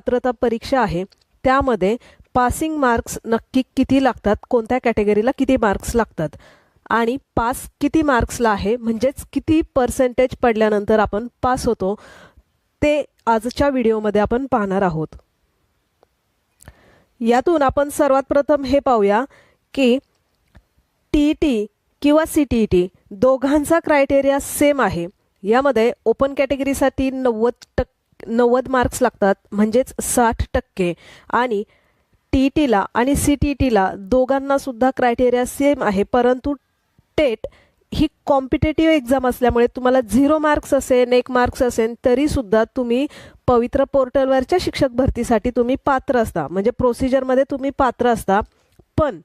पात्रता परीक्षा आहे त्यामध्ये पासिंग मार्क्स नक्की किती लागतात कोणत्या कॅटेगरीला किती मार्क्स लागतात आणि पास किती मार्क्सला आहे म्हणजेच किती पर्सेंटेज पडल्यानंतर आपण पास होतो ते आजच्या व्हिडिओमध्ये आपण पाहणार आहोत. यातून आपण सर्वात प्रथम हे पाहूया की टी टी किंवा सी टी टी दोघांचा क्रायटेरिया सेम आहे. यामध्ये ओपन कॅटेगरीसाठी नव्वद टक्के नव्वद मार्क्स लागतात म्हणजेच साठ टक्के. आणि टी टीला आणि सी टी टीला दोघांनासुद्धा क्रायटेरिया सेम आहे परंतु टेट ही कॉम्पिटेटिव्ह एक्झाम असल्यामुळे तुम्हाला झिरो मार्क्स असेल एक मार्क्स असेल तरीसुद्धा तुम्ही पवित्र पोर्टलवरच्या शिक्षक भरतीसाठी तुम्ही पात्र असता. म्हणजे प्रोसिजरमध्ये तुम्ही पात्र असता. पण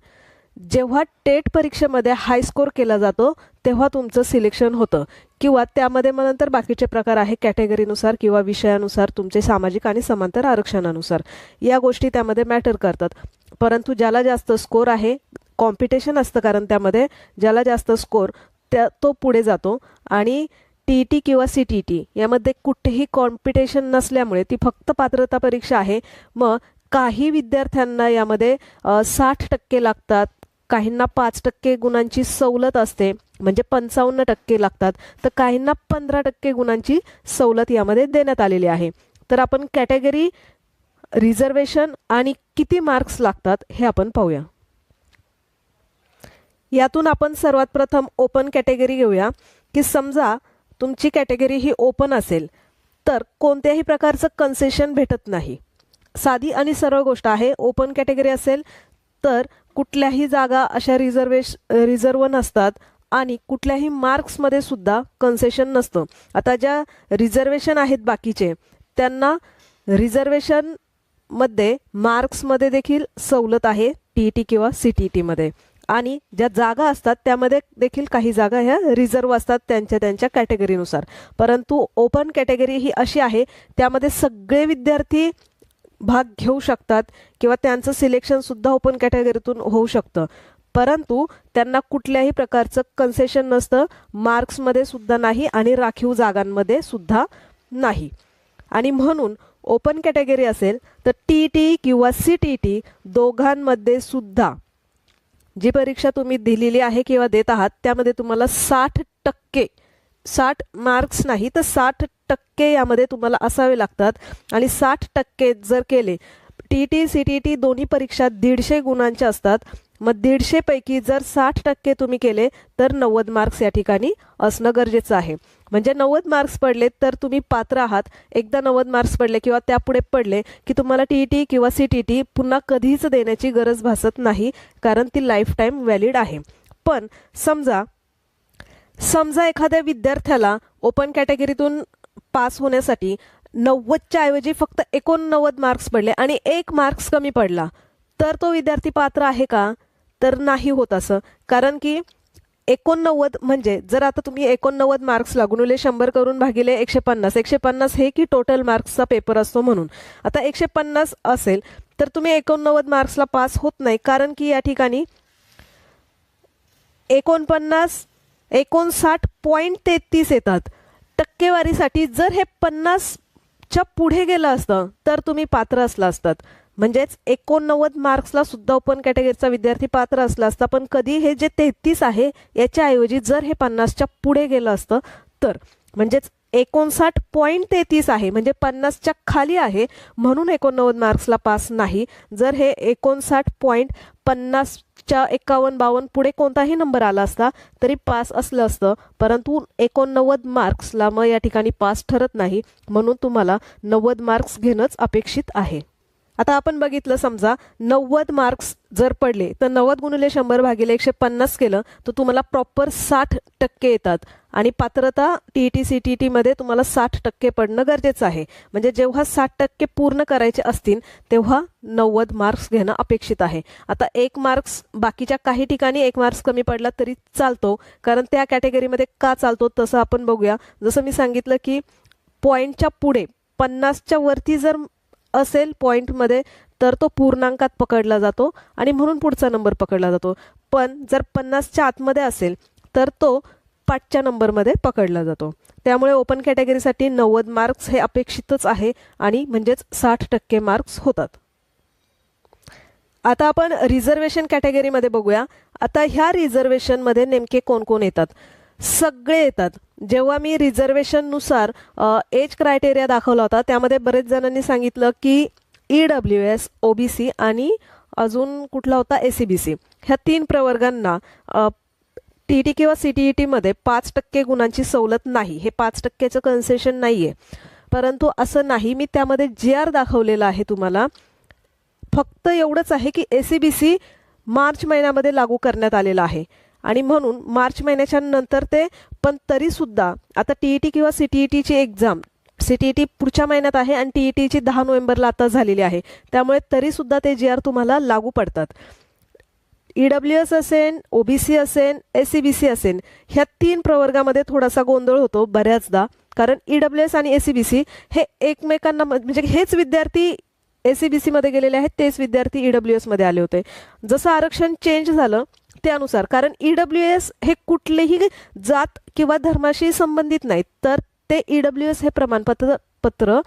जेव्हा टेट परीक्षेमध्ये हाय स्कोर केला जातो तेव्हा तुमचं सिलेक्शन होतं. किंवा त्यामध्ये मग नंतर बाकीचे प्रकार आहे कॅटेगरीनुसार किंवा विषयानुसार तुमचे सामाजिक आणि समांतर आरक्षणानुसार. या गोष्टी त्यामध्ये मॅटर करतात. परंतु ज्याला जास्त स्कोर आहे कॉम्पिटिशन असतं कारण त्यामध्ये ज्याला जास्त स्कोर त्या तो पुढे जातो. आणि टी ई टी किंवा सी टी टी यामध्ये कुठेही कॉम्पिटिशन नसल्यामुळे ती फक्त पात्रता परीक्षा आहे. मग काही विद्यार्थ्यांना यामध्ये साठ टक्के लागतात काहींना पाच टक्के गुणांची सवलत असते म्हणजे पंचावन्न टक्के लागतात तर काहींना पंधरा टक्के गुणांची सवलत यामध्ये देण्यात आलेली आहे. तर आपण कॅटेगरी रिझर्वेशन आणि किती मार्क्स लागतात हे आपण पाहूया. यातून आपण सर्वात प्रथम ओपन कॅटेगरी घेऊया की समजा तुमची कॅटेगरी ही ओपन असेल तर कोणत्याही प्रकारचं कन्सेशन भेटत नाही. साधी आणि सरळ गोष्ट आहे ओपन कॅटेगरी असेल तर कुठल्याही जागा अशा रिझर्वेश रिझर्व नसतात आणि कुठल्याही मार्क्समध्ये सुद्धा कन्सेशन नसतं. आता ज्या रिझर्वेशन आहेत बाकीचे त्यांना रिझर्वेशनमध्ये मार्क्समध्ये देखील सवलत आहे टी टी किंवा सी टी टीमध्ये आणि ज्या जागा असतात त्यामध्ये देखील काही जागा ह्या रिझर्व असतात त्यांच्या त्यांच्या कॅटेगरीनुसार. परंतु ओपन कॅटेगरी ही अशी आहे त्यामध्ये सगळे विद्यार्थी भाग घेऊ शकतात किंवा त्यांचं सिलेक्शनसुद्धा ओपन कॅटेगरीतून होऊ शकतं. परंतु त्यांना कुठल्याही प्रकारचं कन्सेशन नसतं मार्क्समध्ये सुद्धा नाही आणि राखीव जागांमध्ये सुद्धा नाही. आणि म्हणून ओपन कॅटेगरी असेल तर टी टी किंवा सी टी टी दोघांमध्ये सुद्धा जी परीक्षा तुम्ही दिलेली आहे किंवा देत आहात त्यामध्ये तुम्हाला साठ टक्के साठ मार्क्स नाही तर साठ टक्के यामध्ये तुम्हाला असावे लागतात. आणि साठ टक्के जर केले T T C T T दोन्ही परीक्षा दीडशे गुणांच्या असतात. मग दीडशेपैकी जर साठ टक्के तुम्ही केले तर नव्वद मार्क्स या ठिकाणी असणं गरजेचं आहे. म्हणजे नव्वद मार्क्स पडले तर तुम्ही पात्र आहात. एकदा नव्वद मार्क्स पडले किंवा त्यापुढे पडले की तुम्हाला टी टी किंवा सी टी टी पुन्हा कधीच देण्याची गरज भासत नाही कारण ती लाईफ टाईम व्हॅलिड आहे. पण समजा समजा एखाद्या विद्यार्थ्याला ओपन कॅटेगरीतून पास होण्यासाठी नव्वदच्या ऐवजी फक्त एकोणनव्वद मार्क्स पडले आणि एक मार्क्स कमी पडला तर तो विद्यार्थी पात्र आहे का? तर नाही होत असं. कारण की एकोणनव्वद म्हणजे जर आता तुम्ही एकोणनव्वद मार्क्स लागून शंभर करून भागिले एकशे पन्नास एकशे पन्नास हे की टोटल मार्क्सचा पेपर असतो म्हणून. आता एकशे पन्नास असेल तर तुम्ही एकोणनव्वद मार्क्सला पास होत नाही कारण की या ठिकाणी एकोणपन्नास एकोणसाठ पॉईंट तेहतीस येतात. टक्केवारीसाठी जर हे पन्नासच्या पुढे गेलं असतं तर तुम्ही पात्र असला असतात. म्हणजेच एकोणनव्वद मार्क्सला सुद्धा ओपन कॅटेगरीचा विद्यार्थी पात्र असला असता पण कधी हे जे तेहतीस आहे याच्याऐवजी जर हे पन्नासच्या पुढे गेलं असतं तर. म्हणजेच एकोणसाठ पॉईंट तेहतीस आहे म्हणजे पन्नासच्या खाली आहे म्हणून एकोणनव्वद मार्क्सला पास नाही. जर हे एकोणसाठ पॉईंट पन्नास च्या एकावन्न बावन्न पुढे कोणताही नंबर आला असता तरी पास असलं असतं. परंतु एकोणनव्वद मार्क्सला मग या ठिकाणी पास ठरत नाही. म्हणून तुम्हाला नव्वद मार्क्स घेणंच अपेक्षित आहे. आता आपण बघितलं समजा नव्वद मार्क्स जर पडले तर नव्वद गुणिले शंभर भागिले एकशे पन्नास केलं तर तुम्हाला प्रॉपर साठ टक्के येतात. आणि पात्रता टी टी सी टी टीमध्ये तुम्हाला साठ टक्के पडणं गरजेचं आहे. म्हणजे जेव्हा साठ टक्के पूर्ण करायचे असतील तेव्हा नव्वद मार्क्स घेणं अपेक्षित आहे. आता एक मार्क्स बाकीच्या काही ठिकाणी एक मार्क्स कमी पडला तरी चालतो कारण त्या कॅटेगरीमध्ये का चालतो तसं आपण बघूया. जसं मी सांगितलं की पॉईंटच्या पुढे पन्नासच्या वरती जर असेल पॉईंटमध्ये तर तो पूर्णांकात पकडला जातो आणि म्हणून पुढचा नंबर पकडला जातो. पण जर पन्नासच्या आतमध्ये असेल तर तो पाचच्या नंबरमध्ये पकडला जातो. त्यामुळे ओपन कॅटेगरीसाठी नव्वद मार्क्स हे अपेक्षितच आहे आणि म्हणजेच साठ टक्के मार्क्स होतात. आता आपण रिझर्वेशन कॅटेगरीमध्ये बघूया. आता ह्या रिझर्वेशनमध्ये नेमके कोण कोण येतात? सगळे येतात. जेव्हा मी रिझर्वेशननुसार एज क्रायटेरिया दाखवला होता त्यामध्ये बरेच जणांनी सांगितलं की E W S O B C आणि अजून कुठला होता ए सी बी सी ह्या तीन प्रवर्गांना टी टी किंवा सी टी ई टीमध्ये पाच टक्के गुणांची सवलत नाही. हे पाच टक्क्याचं कन्सेशन नाही आहे परंतु असं नाही मी त्यामध्ये जे आर दाखवलेलं आहे तुम्हाला. फक्त एवढंच आहे की A C B C March महिन्यामध्ये लागू करण्यात आलेलं आहे. आणि म्हणून मार्च महिन्याच्या नंतर ते पण तरीसुद्धा आता टी ई टी किंवा सी टी ई टीची exam C T E T पुढच्या महिन्यात आहे आणि टी ई टीची दहा नोव्हेंबरला आता झालेली आहे. त्यामुळे तरीसुद्धा ते जे आर तुम्हाला लागू पडतात. ई डब्ल्यू एस असेल ओ बी सी असेल एस सी बी सी असेल ह्या तीन प्रवर्गामध्ये थोडासा गोंधळ होतो बऱ्याचदा. कारण ई डब्ल्यू एस आणि ए सी बी सी हे एकमेकांना म्हणजे हेच विद्यार्थी ए सी बी सीमध्ये गेलेले आहेत तेच विद्यार्थी ई डब्ल्यू एसमध्ये आले होते. जसं आरक्षण चेंज झालं त्यानुसार. कारण ई डब्ल्यू एस हे कुठलेही जात किंवा धर्माशी संबंधित नाहीत. तर ते ई डब्ल्यू एस हे प्रमाणपत्र पत्र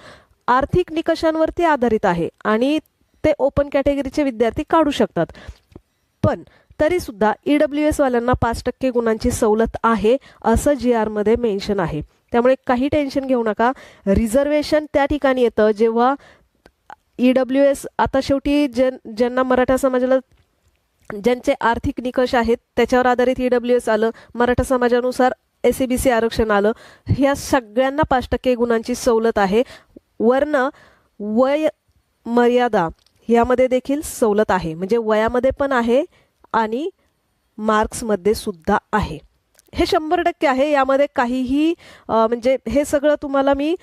आर्थिक निकषांवरती आधारित आहे आणि ते ओपन कॅटेगरीचे विद्यार्थी काढू शकतात. पण तरी सुद्धा ई डब्ल्यू एस वाल्यांना पाच टक्के गुणांची सवलत आहे असं जी आरमध्ये मेन्शन आहे. त्यामुळे काही टेन्शन घेऊ नका. रिझर्वेशन त्या ठिकाणी येतं. जेव्हा ई डब्ल्यू एस आता शेवटी ज्यां ज्यांना मराठा समाजाला ज्यांचे आर्थिक निकष आहेत त्याच्यावर आधारित ई डब्ल्यू एस आलं मराठा समाजानुसार एस सी बी सी आरक्षण आलं ह्या सगळ्यांना पाच टक्के गुणांची सवलत आहे. वर्ण वय मर्यादा यामध्ये देखील सवलत आहे. म्हणजे वयामध्ये पण आहे आणि मार्क्समध्ये सुद्धा आहे. हे शंभर टक्के आहे. यामध्ये काहीही म्हणजे हे सगळं तुम्हाला मी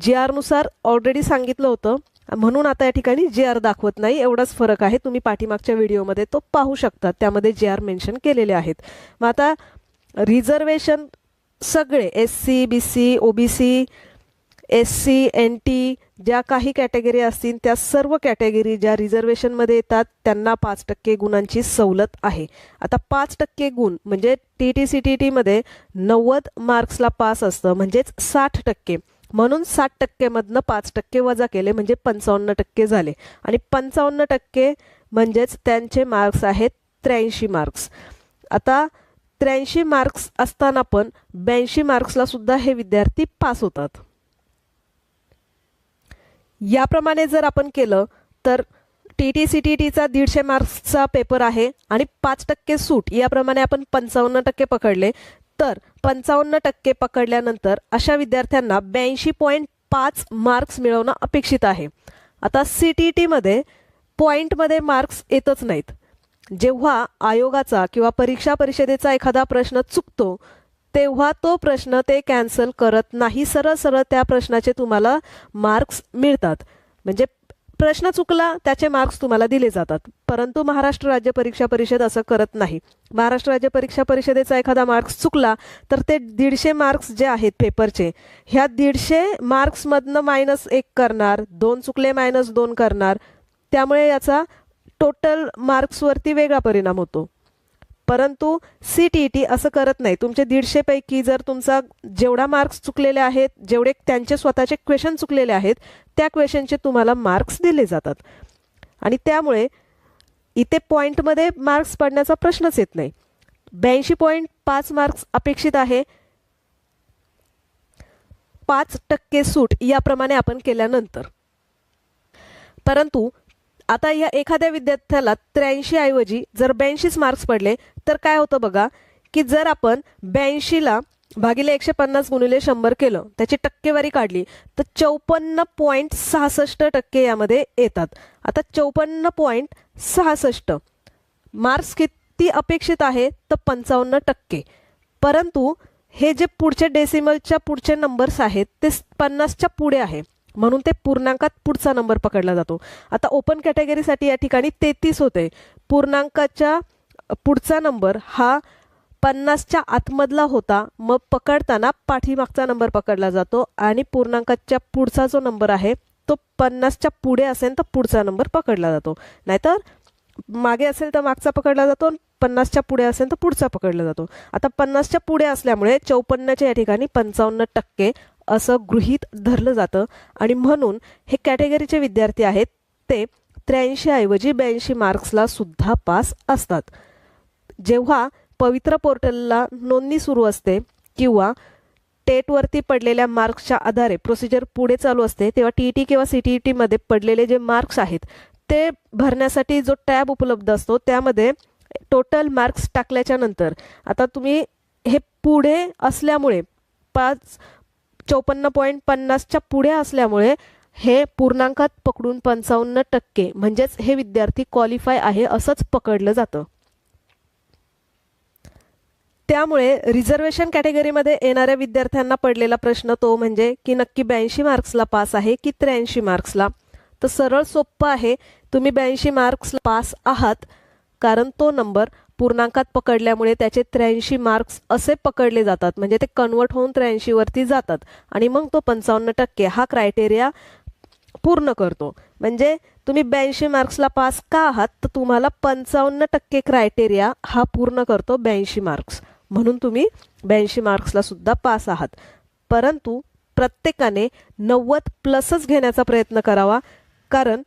जी आरनुसार ऑलरेडी सांगितलं होतं. म्हणून आता या ठिकाणी जे आर दाखवत नाही. एवढाच फरक आहे. तुम्ही पाठीमागच्या व्हिडिओमध्ये तो पाहू शकता. त्यामध्ये जे आर मेन्शन केलेले आहेत. मग आता रिझर्वेशन सगळे S C B C O B C S C N T ज्या काही कॅटेगरी असतील त्या सर्व कॅटेगरी ज्या रिझर्वेशनमध्ये येतात त्यांना पाच टक्के गुणांची सवलत आहे. आता पाच टक्के गुण म्हणजे टी टी सी टी टीमध्ये नव्वद मार्क्सला पास असतं. म्हणजेच साठ टक्के. म्हणून साठ टक्केमधनं पाच टक्के वजा केले म्हणजे पंचावन्न टक्के झाले. आणि पंचावन्न टक्के म्हणजेच त्यांचे मार्क्स आहेत त्र्याऐंशी मार्क्स आता त्र्याऐंशी मार्क्स असताना पण ब्याऐंशी मार्क्सला सुद्धा हे विद्यार्थी पास होतात. याप्रमाणे जर आपण केलं तर टी टी सी टी टीचा दीडशे मार्क्सचा पेपर आहे आणि पाच टक्के सूट याप्रमाणे आपण पंचावन्न टक्के पकडले तर पंचावन्न टक्के पकडल्यानंतर अशा विद्यार्थ्यांना ब्याऐंशी पॉईंट पाच मार्क्स मिळवणं अपेक्षित आहे. आता सी टी टीमध्ये पॉईंटमध्ये मार्क्स येतच नाहीत. जेव्हा आयोगाचा किंवा परीक्षा परिषदेचा एखादा प्रश्न चुकतो तेव्हा तो प्रश्न ते कॅन्सल करत नाही. सरळ सरळ त्या प्रश्नाचे तुम्हाला मार्क्स मिळतात. म्हणजे प्रश्न चुकला त्याचे मार्क्स तुम्हाला दिले जातात. परंतु महाराष्ट्र राज्य परीक्षा परिषद असं करत नाही. महाराष्ट्र राज्य परीक्षा परिषदेचा एखादा मार्क्स चुकला तर ते दीडशे मार्क्स जे आहेत पेपरचे ह्या दीडशे मार्क्समधनं मायनस एक करणार दोन चुकले मायनस दोन करणार त्यामुळे याचा टोटल मार्क्सवरती वेगळा परिणाम होतो. परंतु सी टी टी असं करत नाही. तुमचे दीडशेपैकी जर तुमचा जेवढा मार्क्स चुकलेले आहेत जेवढे त्यांचे स्वतःचे क्वेश्चन चुकलेले आहेत त्या क्वेश्चनचे तुम्हाला मार्क्स दिले जातात. आणि त्यामुळे इथे पॉईंटमध्ये मार्क्स पडण्याचा प्रश्नच येत नाही. ब्याऐंशी पॉईंट पाच मार्क्स अपेक्षित आहे. पाच टक्के सूट याप्रमाणे आपण केल्यानंतर. परंतु आता या एखाद्या विद्यार्थ्याला त्र्याऐंशी ऐवजी जर ब्याऐंशीच मार्क्स पडले तर काय होतं बघा की जर आपण ब्याऐंशीला भागिले एकशे पन्नास गुणिले शंभर केलं त्याची टक्केवारी काढली तर चौपन्न पॉईंट सहासष्ट टक्के यामध्ये येतात. आता चौपन्न पॉईंट सहासष्ट मार्क्स किती अपेक्षित आहे तर पंचावन्न टक्के. परंतु हे जे पुढचे डेसिमलच्या पुढचे नंबर्स आहेत ते पन्नासच्या पुढे आहे. म्हणून ते पूर्णांकात पुढचा नंबर पकडला जातो. आता ओपन कॅटेगरीसाठी या ठिकाणी तेहतीस होते. पूर्णांकाच्या पुढचा नंबर हा पन्नासच्या आतमधला होता. मग पकडताना पाठीमागचा नंबर पकडला जातो आणि पूर्णांकाच्या पुढचा जो नंबर आहे तो पन्नासच्या पुढे असेल तर पुढचा नंबर पकडला जातो. नाहीतर मागे असेल तर मागचा पकडला जातो पन्नासच्या पुढे असेल तर पुढचा पकडला जातो. आता पन्नासच्या पुढे असल्यामुळे चौपन्नच्या या ठिकाणी पंचावन्न टक्के असं गृहीत धरलं जातं. आणि म्हणून हे कॅटेगरीचे विद्यार्थी आहेत ते त्र्याऐंशी ऐवजी ब्याऐंशी मार्क्सला सुद्धा पास असतात. जेव्हा पवित्र पोर्टलला नोंदणी सुरू असते किंवा टेटवरती पडलेल्या मार्क्सच्या आधारे प्रोसिजर पुढे चालू असते तेव्हा टी ई टी किंवा सी टी ई टीमध्ये पडलेले जे मार्क्स आहेत ते भरण्यासाठी जो टॅब उपलब्ध असतो त्यामध्ये टोटल मार्क्स टाकल्याच्या नंतर आता तुम्ही हे पुढे असल्यामुळे पाच चौपन्न पॉईंट पन्नासच्या पुढे असल्यामुळे हे पूर्णांकात पकडून पंचावन्न टक्के म्हणजेच हे विद्यार्थी क्वालिफाय आहे असंच पकडलं जातं. त्यामुळे रिझर्वेशन कॅटेगरीमध्ये येणाऱ्या विद्यार्थ्यांना पडलेला प्रश्न तो म्हणजे की नक्की ब्याऐंशी मार्क्सला पास आहे की त्र्याऐंशी मार्क्सला तर सरळ सोप्पं आहे. तुम्ही ब्याऐंशी मार्क्सला पास आहात. कारण तो नंबर पूर्णांकात पकडल्यामुळे त्याचे त्र्याऐंशी मार्क्स असे पकडले जातात. म्हणजे ते कन्वर्ट होऊन त्र्याऐंशीवरती जातात. आणि मग तो पंचावन्न टक्के हा क्रायटेरिया पूर्ण करतो. म्हणजे तुम्ही ब्याऐंशी मार्क्सला पास का आहात तर तुम्हाला पंचावन्न टक्के क्रायटेरिया हा पूर्ण करतो ब्याऐंशी मार्क्स म्हणून तुम्ही ब्याऐंशी मार्क्सला सुद्धा पास आहात. परंतु प्रत्येकाने नव्वद प्लसच घेण्याचा प्रयत्न करावा. कारण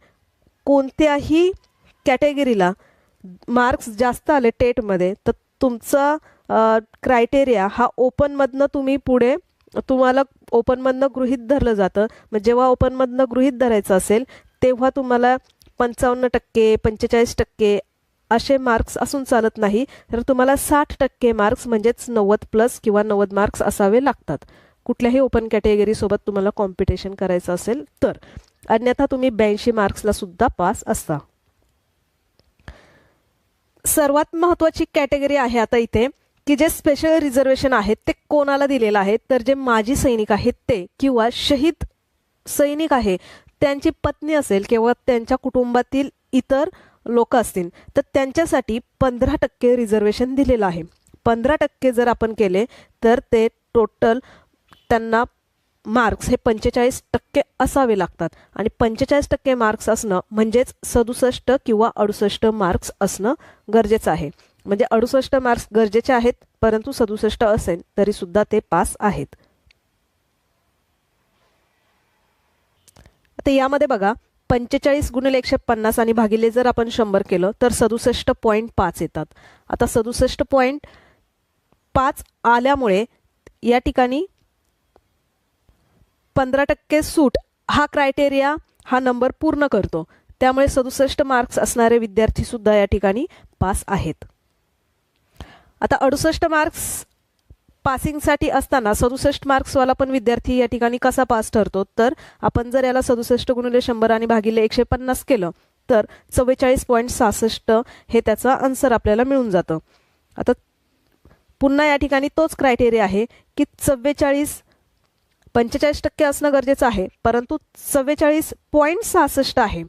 कोणत्याही कॅटेगरीला मार्क्स जास्त आले टेटमध्ये तर तुमचा क्रायटेरिया हा ओपनमधनं तुम्ही पुढे तुम्हाला ओपनमधनं गृहीत धरलं जातं. मग जेव्हा ओपनमधनं गृहित धरायचं असेल तेव्हा तुम्हाला पंचावन्न टक्के पंचेचाळीस टक्के असे मार्क्स असून चालत नाही. तर तुम्हाला साठ टक्के मार्क्स म्हणजेच नव्वद प्लस किंवा नव्वद मार्क्स असावे लागतात. कुठल्याही ओपन कॅटेगरीसोबत तुम्हाला कॉम्पिटिशन करायचं असेल तर. अन्यथा तुम्ही ब्याऐंशी मार्क्सला सुद्धा पास असता. सर्वात महत्वाची कॅटेगरी आहे आता इथे की जे स्पेशल रिझर्वेशन आहेत ते कोणाला दिलेलं आहे? तर जे माजी सैनिक आहेत ते किंवा शहीद सैनिक आहे त्यांची पत्नी असेल किंवा त्यांच्या कुटुंबातील इतर लोक असतील तर त्यांच्यासाठी पंधरा टक्के रिझर्वेशन दिलेलं आहे. पंधरा टक्के जर आपण केले तर ते टोटल त्यांना मार्क्स हे पंचेचाळीस टक्के असावे लागतात. आणि पंचेचाळीस टक्के मार्क्स असणं म्हणजेच सदुसष्ट किंवा अडुसष्ट मार्क्स असणं गरजेचं आहे. म्हणजे अडुसष्ट मार्क्स गरजेचे आहेत परंतु सदुसष्ट असेल तरी सुद्धा ते पास आहेत. आता यामध्ये बघा पंचेचाळीस गुणिले एकशे पन्नास आणि भागिले जर आपण शंभर केलं तर सदुसष्ट पॉईंट पाच येतात. आता सदुसष्ट पॉईंट पाच आल्यामुळे या ठिकाणी पंधरा टक्के सूट हा क्रायटेरिया हा नंबर पूर्ण करतो. त्यामुळे सदुसष्ट मार्क्स असणारे विद्यार्थी सुद्धा या ठिकाणी पास आहेत. आता अडुसष्ट मार्क्स पासिंगसाठी असताना सदुसष्ट मार्क्सवाला पण विद्यार्थी या ठिकाणी कसा पास ठरतो? तर आपण जर याला सदुसष्ट गुणिले शंभर आणि भागिले एकशे पन्नास केलं तर चव्वेचाळीस पॉईंट सहासष्ट हे त्याचं आन्सर आपल्याला मिळून जातं. आता पुन्हा या ठिकाणी तोच क्रायटेरिया आहे की चव्वेचाळीस पंचेचाळीस टक्के असणं गरजेचं आहे परंतु चव्वेचाळीस पॉईंट सहासष्ट आहे.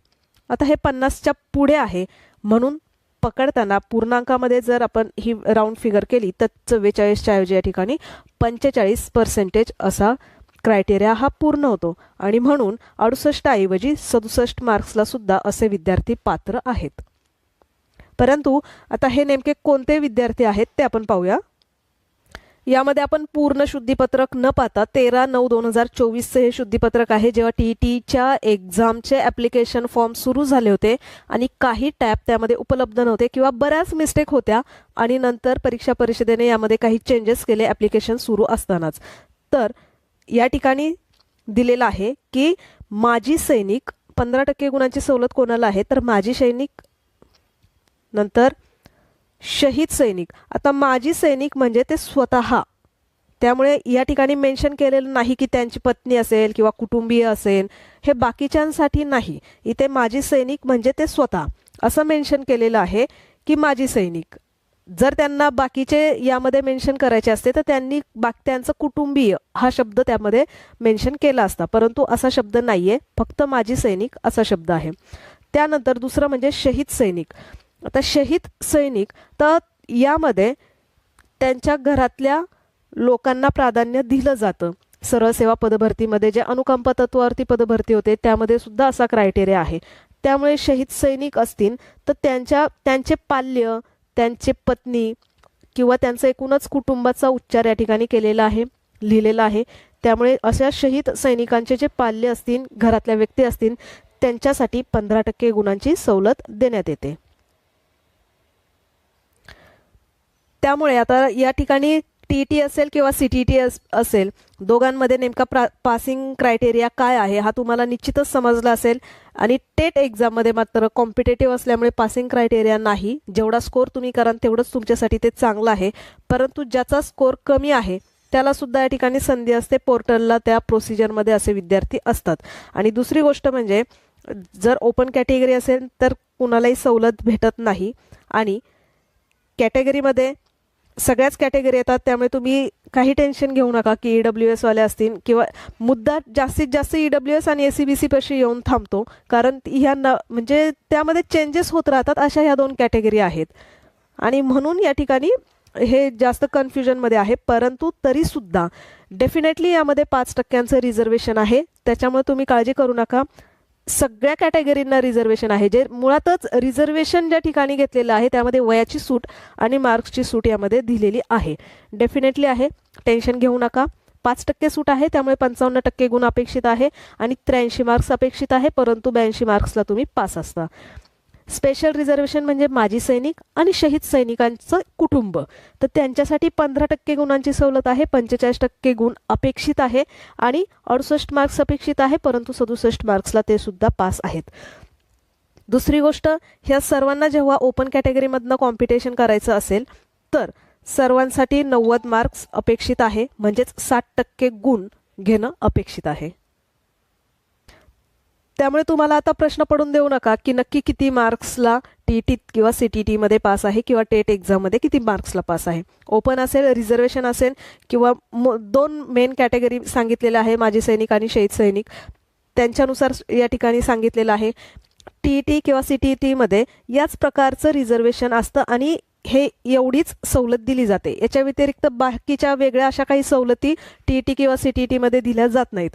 आता हे पन्नासच्या पुढे आहे म्हणून पकडताना पूर्णांकामध्ये जर आपण ही राऊंड फिगर केली तर चव्वेचाळीसच्या ऐवजी या ठिकाणी पंचेचाळीस पर्सेंटेज असा क्रायटेरिया हा पूर्ण होतो. आणि म्हणून अडुसष्ट ऐवजी सदुसष्ट मार्क्सला सुद्धा असे विद्यार्थी पात्र आहेत. परंतु आता हे नेमके कोणते विद्यार्थी आहेत ते आपण पाहूया. यामध्ये आपण पूर्ण शुद्धीपत्रक न पाहता तेरा नऊ दोन हजार चोवीसचे हे शुद्धीपत्रक आहे जेव्हा टी टीच्या एक्झामचे ॲप्लिकेशन फॉर्म सुरू झाले होते आणि काही टॅब त्यामध्ये उपलब्ध नव्हते किंवा बऱ्याच मिस्टेक होत्या आणि नंतर परीक्षा परिषदेने यामध्ये काही चेंजेस केले ॲप्लिकेशन सुरू असतानाच. तर या ठिकाणी दिलेलं आहे की माजी सैनिक पंधरा टक्के गुणांची सवलत कोणाला आहे? तर माजी सैनिक नंतर शहीद सैनिक. आता माजी सैनिक म्हणजे ते स्वतः. त्यामुळे या ठिकाणी मेन्शन केलेलं नाही की त्यांची पत्नी असेल किंवा कुटुंबीय असेल. हे बाकीच्यांसाठी नाही. इथे माजी सैनिक म्हणजे ते स्वतः. असं मेन्शन केलेलं आहे की माजी सैनिक. जर त्यांना बाकीचे यामध्ये मेन्शन करायचे असते तर त्यांनी बाक त्यांचं कुटुंबीय हा शब्द त्यामध्ये मेन्शन केला असता. परंतु असा शब्द नाहीये. फक्त माजी सैनिक असा शब्द आहे. त्यानंतर दुसरं म्हणजे शहीद सैनिक. आता शहीद सैनिक तर यामध्ये त्यांच्या घरातल्या लोकांना प्राधान्य दिलं जातं. सरळ सेवा पदभरतीमध्ये जे अनुकंप तत्वावरती पदभरती होते त्यामध्ये सुद्धा असा क्रायटेरिया आहे. त्यामुळे शहीद सैनिक असतील तर त्यांच्या त्यांचे पाल्य त्यांचे पत्नी किंवा त्यांचं एकूणच कुटुंबाचा उच्चार या ठिकाणी केलेला आहे लिहिलेला आहे. त्यामुळे अशा शहीद सैनिकांचे जे पाल्य असतील घरातल्या व्यक्ती असतील त्यांच्यासाठी पंधरा टक्के गुणांची सवलत देण्यात येते. त्यामुळे आता या ठिकाणी टी टी असेल किंवा सी टी टी असेल दोघांमध्ये नेमका प्रा पासिंग क्रायटेरिया काय आहे हा तुम्हाला निश्चितच समजला असेल. आणि टेट एक्झाममध्ये मात्र कॉम्पिटेटिव्ह असल्यामुळे पासिंग क्रायटेरिया नाही. जेवढा स्कोर तुम्ही कराल तेवढंच तुमच्यासाठी ते चांगलं आहे. परंतु ज्याचा स्कोर कमी आहे त्याला सुद्धा या ठिकाणी संधी असते. पोर्टलला त्या प्रोसिजरमध्ये असे विद्यार्थी असतात. आणि दुसरी गोष्ट म्हणजे जर ओपन कॅटेगरी असेल तर कुणालाही सवलत भेटत नाही. आणि कॅटेगरीमध्ये सगळ्याच कॅटेगरी येतात त्यामुळे तुम्ही काही टेन्शन घेऊ नका की ई डब्ल्यू एसवाले असतील किंवा मुद्दा जास्तीत जास्त ई डब्ल्यू एस आणि ए सी बी सी पशी येऊन थांबतो. कारण ह्या न म्हणजे त्यामध्ये चेंजेस होत राहतात अशा ह्या दोन कॅटेगरी आहेत. आणि म्हणून या ठिकाणी हे जास्त कन्फ्युजनमध्ये आहे. परंतु तरीसुद्धा डेफिनेटली यामध्ये पाच टक्क्यांचं रिझर्वेशन आहे. त्याच्यामुळे तुम्ही काळजी करू नका. सगळ्या कॅटेगरींना रिझर्वेशन आहे. जे मुळातच रिझर्वेशन ज्या ठिकाणी घेतलेलं आहे त्यामध्ये वयाची सूट आणि मार्क्सची सूट यामध्ये दिलेली आहे. डेफिनेटली आहे. टेन्शन घेऊ नका. पाच टक्के सूट आहे त्यामुळे पंचावन्न टक्के गुण अपेक्षित आहे आणि त्र्याऐंशी मार्क्स अपेक्षित आहे परंतु ब्याऐंशी मार्क्सला तुम्ही पास असता. स्पेशल रिझर्वेशन म्हणजे माजी सैनिक आणि शहीद सैनिकांचं कुटुंब. तर त्यांच्यासाठी पंधरा टक्के गुणांची सवलत आहे पंचेचाळीस टक्के गुण अपेक्षित आहे आणि अडुसष्ट मार्क्स अपेक्षित आहे परंतु सदुसष्ट मार्क्सला ते सुद्धा पास आहेत. दुसरी गोष्ट ह्या सर्वांना जेव्हा ओपन कॅटेगरीमधनं कॉम्पिटिशन करायचं असेल तर सर्वांसाठी नव्वद मार्क्स अपेक्षित आहे म्हणजेच साठ टक्के गुण घेणं अपेक्षित आहे. त्यामुळे तुम्हाला आता प्रश्न पडून देऊ नका की नक्की किती मार्क्सला टी टी किंवा सी टी टीमध्ये पास आहे किंवा टेट एक्झाममध्ये किती मार्क्सला पास आहे. ओपन असेल रिझर्वेशन असेल किंवा दोन मेन कॅटेगरी सांगितलेल्या आहे माजी सैनिक आणि शहीद सैनिक. त्यांच्यानुसार या ठिकाणी सांगितलेलं आहे. टी टी किंवा सी टी टीमध्ये याच प्रकारचं रिझर्वेशन असतं आणि हे एवढीच सवलत दिली जाते. याच्या व्यतिरिक्त बाकीच्या वेगळ्या अशा काही सवलती टी टी किंवा सी टी टीमध्ये दिल्या जात नाहीत.